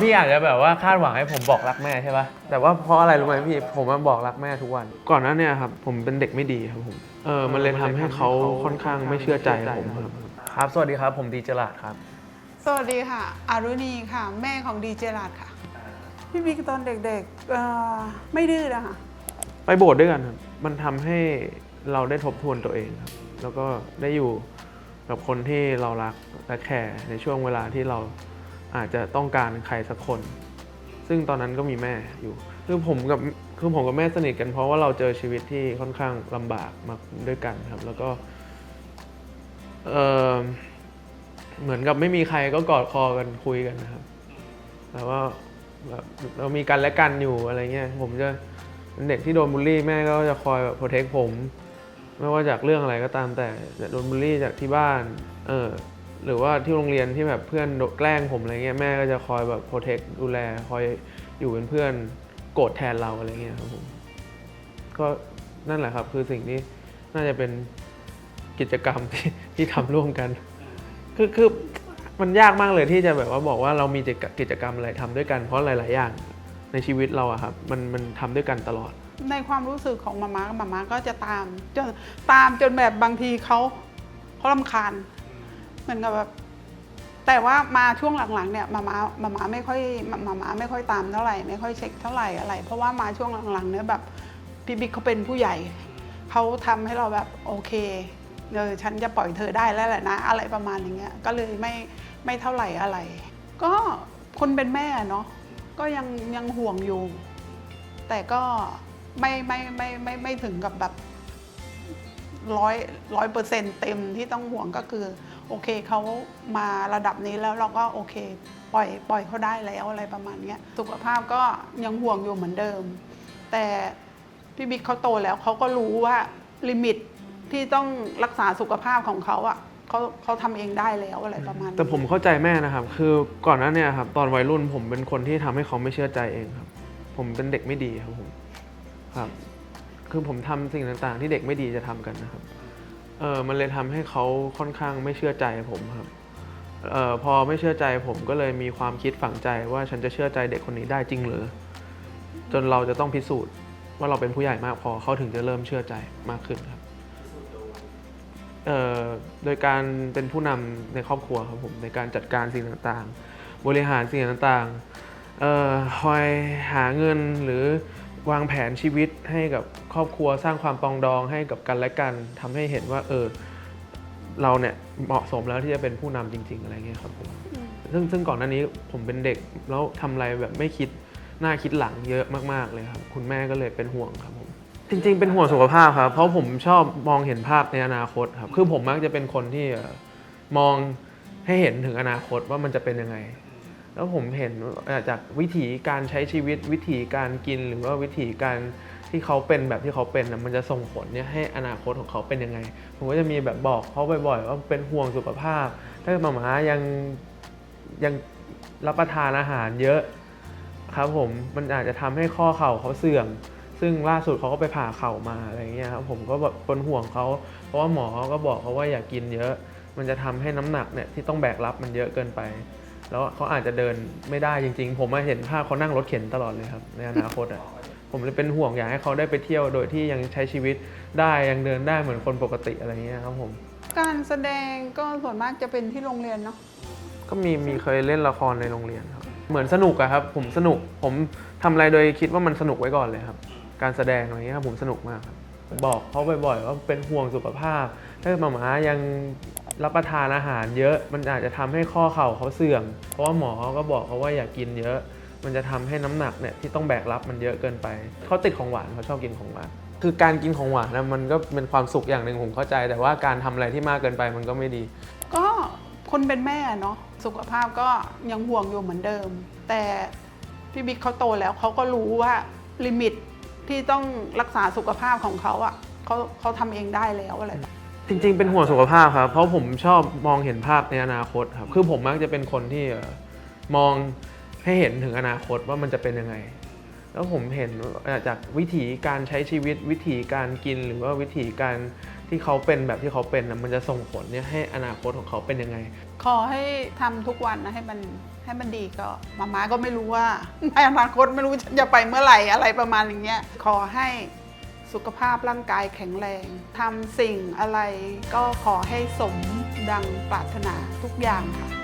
พี่อาจจะแบบว่าคาดหวังให้ผมบอกรักแม่ใช่ปะแต่ว่าเพราะอะไรรู้ไหมพี่ ผมมาบอกรักแม่ทุกวัน ก่อนหน้าเนี่ยครับผมเป็นเด็กไม่ดีครับผม เออ มันเลยทำให้เขาค่อนข้างไม่เชื่อใจผมครับ ครับ สวัสดีครับ ผมดีเจลาดครับ สวัสดีค่ะ อารุณีค่ะ แม่ของดีเจรัดค่ะ พี่บิ๊กตอนเด็กๆเอ่อไม่ดื้อนะคะไปโบสถ์ด้วยกันครับ มันทำให้เราได้ทบทวนตัวเองครับ แล้วก็ได้อยู่กับคนที่เรารักและแคร์ในช่วงเวลาที่เรา อาจจะต้องการใครสักคน ซึ่งตอนนั้นก็มีแม่อยู่ คือผมกับคือผมกับแม่สนิทกันเพราะว่าเราเจอชีวิตที่ค่อนข้างลำบากมาด้วยกันครับ แล้วก็เออเหมือนกับไม่มีใครก็กอดคอกันคุยกันนะครับแต่ว่าแบบเรามีกันและกันอยู่อะไรเงี้ยผมจะเป็นเด็กที่โดนบูลลี่แม่ก็จะคอยแบบโปรเทคผม ไม่ว่าจากเรื่องอะไรก็ตามแต่จะโดนบูลลี่จากที่บ้าน เออ หรือว่าที่โรงเรียนที่แบบเพื่อนแกล้งผมอะไรเงี้ยแม่ก็จะคอยแบบโปรเทคดูแลคอยอยู่เป็นเพื่อนโกรธแทนเราอะไรเงี้ยครับผมก็นั่นแหละครับ คือสิ่งที่น่าจะเป็นกิจกรรมที่ที่ทำร่วมกัน คือคือมันยากมากเลยที่จะแบบว่าบอกว่าเรามีกิจกรรมอะไรทำด้วยกัน เพราะหลาย ๆ อย่างในชีวิตเราอะครับมันมันทำด้วยกันตลอด ในความรู้สึกของมาม่ามาม่าก็จะตามจนตามจนแบบบางทีเขาเขาลำคาญ เหมือนกับแบบแต่ว่ามาช่วงหลังๆเนี่ยมามามามาไม่ค่อยมามาไม่ค่อยตามเท่าไหร่ไม่ค่อยเช็คเท่าไหร่อะไร เพราะว่ามาช่วงหลังๆเนี่ยแบบพี่บิ๊กเขาเป็นผู้ใหญ่เขาทำให้เราแบบโอเคเออฉันจะปล่อยเธอได้แล้วแหละนะ อะไรประมาณอย่างเงี้ยก็เลยไม่ไม่เท่าไหร่อะไร ก็คนเป็นแม่เนาะก็ยังยังห่วงอยู่ แต่ก็ไม่ไม่ไม่ไม่ไม่ถึงกับแบบ ร้อยร้อยเปอร์เซ็นต์เต็มที่ต้องห่วงก็คือ โอเคเขามาระดับนี้แล้วเราก็โอเค ปล่อยปล่อยเขาได้แล้วอะไรประมาณนี้สุขภาพก็ยังห่วงอยู่เหมือนเดิม แต่พี่บิ๊กเขาโตแล้วเขาก็รู้ว่าลิมิตที่ต้องรักษาสุขภาพของเขาอะเขาเขาทำเองได้แล้วอะไรประมาณนี้แต่ผมเข้าใจแม่นะครับ คือก่อนหน้าเนี่ยครับ ตอนวัยรุ่นผมเป็นคนที่ทำให้เขาไม่เชื่อใจเองครับ ผมเป็นเด็กไม่ดีครับผมครับ คือผมทำสิ่งต่างๆ ที่เด็กไม่ดีจะทำกันนะครับเออมันเลยทำให้เขาค่อนข้างไม่เชื่อใจผมครับเออพอไม่เชื่อใจผมก็เลยมีความคิดฝังใจว่าฉันจะเชื่อใจเด็กคนนี้ได้จริงหรือจนเราจะต้องพิสูจน์ว่าเราเป็นผู้ใหญ่มากพอเขาถึงจะเริ่มเชื่อใจมากขึ้นครับเออโดยการเป็นผู้นำในครอบครัวครับผมในการจัดการสิ่งต่างๆ บริหารสิ่งต่างๆเออคอยหาเงินหรือ วางแผนชีวิตให้กับครอบครัวสร้างความปองดองให้กับกันและกันทำให้เห็นว่าเออเราเนี่ยเหมาะสมแล้วที่จะเป็นผู้นำจริง ๆ อะไรเงี้ยครับผมซึ่งซึ่งก่อนหน้านี้ผมเป็นเด็กแล้วทำอะไรแบบไม่คิดหน้าคิดหลังเยอะมากๆเลยครับ คุณแม่ก็เลยเป็นห่วงครับผมจริง ๆ เป็นห่วงสุขภาพครับ เพราะผมชอบมองเห็นภาพในอนาคตครับ คือผมมักจะเป็นคนที่มองให้เห็นถึงอนาคตว่ามันจะเป็นยังไง แล้วผมเห็นจากวิถีการใช้ชีวิตวิถีการกินหรือว่าวิถีการที่เขาเป็นแบบที่เขาเป็นนะมันจะส่งผลเนี่ยให้อนาคตของเขาเป็นยังไง ผมก็จะมีแบบบอกเขาบ่อยๆว่าเป็นห่วงสุขภาพ ถ้าหมาหมายังยังรับประทานอาหารเยอะครับผมมันอาจจะทำให้ข้อเข่าเขาเสื่อม ซึ่งล่าสุดเขาก็ไปผ่าเข่ามาอะไรเงี้ยครับผมก็แบบเป็นห่วงเขาเพราะว่าหมอเขาก็บอกเขาว่าอย่ากินเยอะ มันจะทำให้น้ำหนักเนี่ยที่ต้องแบกรับมันเยอะเกินไป แล้วเขาอาจจะเดินไม่ได้จริง ๆ ผมมาเห็นภาพเขานั่งรถเข็นตลอดเลยครับในอนาคตอะผมเลยเป็นห่วงอยากให้เขาได้ไปเที่ยวโดยที่ยังใช้ชีวิตได้ยังเดินได้เหมือนคนปกติอะไรเงี้ยครับผม การแสดงก็ส่วนมากจะเป็นที่โรงเรียนเนาะก็มีมีเคยเล่นละครในโรงเรียนครับเหมือนสนุกอะครับผมสนุกผมทำอะไรโดยคิดว่ามันสนุกไว้ก่อนเลยครับ การแสดงอะไรเงี้ยครับผมสนุกมากครับบอกเขาบ่อยๆว่าเป็นห่วงสุขภาพ ถ้าหมาหมายัง รับประทานอาหารเยอะ มันอาจจะทำให้ข้อเข่าเขาเสื่อม เพราะว่าหมอเขาก็บอกเขาว่าอย่ากกินเยอะ มันจะทำให้น้ำหนักเนี่ยที่ต้องแบกรับมันเยอะเกินไป เขาติดของหวานเขาชอบกินของหวาน คือการกินของหวานนะมันก็เป็นความสุขอย่างหนึ่งผมเข้าใจ แต่ว่าการทำอะไรที่มากเกินไปมันก็ไม่ดี ก็คนเป็นแม่เนาะสุขภาพก็ยังห่วงอยู่เหมือนเดิม แต่พี่บิ๊กเขาโตแล้วเขาก็รู้ว่าลิมิตที่ต้องรักษาสุขภาพของเขาอะ่ะเขาเขาทำเองได้แล้วอะไร จริง ๆ เป็นห่วงสุขภาพครับ เพราะผมชอบมองเห็นภาพในอนาคตครับ คือผมมักจะเป็นคนที่มองให้เห็นถึงอนาคตว่ามันจะเป็นยังไง แล้วผมเห็นจากวิถีการใช้ชีวิตวิถีการกินหรือว่าวิถีการที่เขาเป็นแบบที่เขาเป็นมันจะส่งผลเนี่ยให้อนาคตของเขาเป็นยังไง ขอให้ทำทุกวันนะให้มันให้มันดีก็มาม่าก็ไม่รู้ว่าในอนาคตไม่รู้ฉันจะไปเมื่อไหร่อะไรประมาณอย่างเงี้ยขอให้ สุขภาพร่างกายแข็งแรงทำสิ่งอะไรก็ขอให้สมดังปรารถนาทุกอย่างค่ะ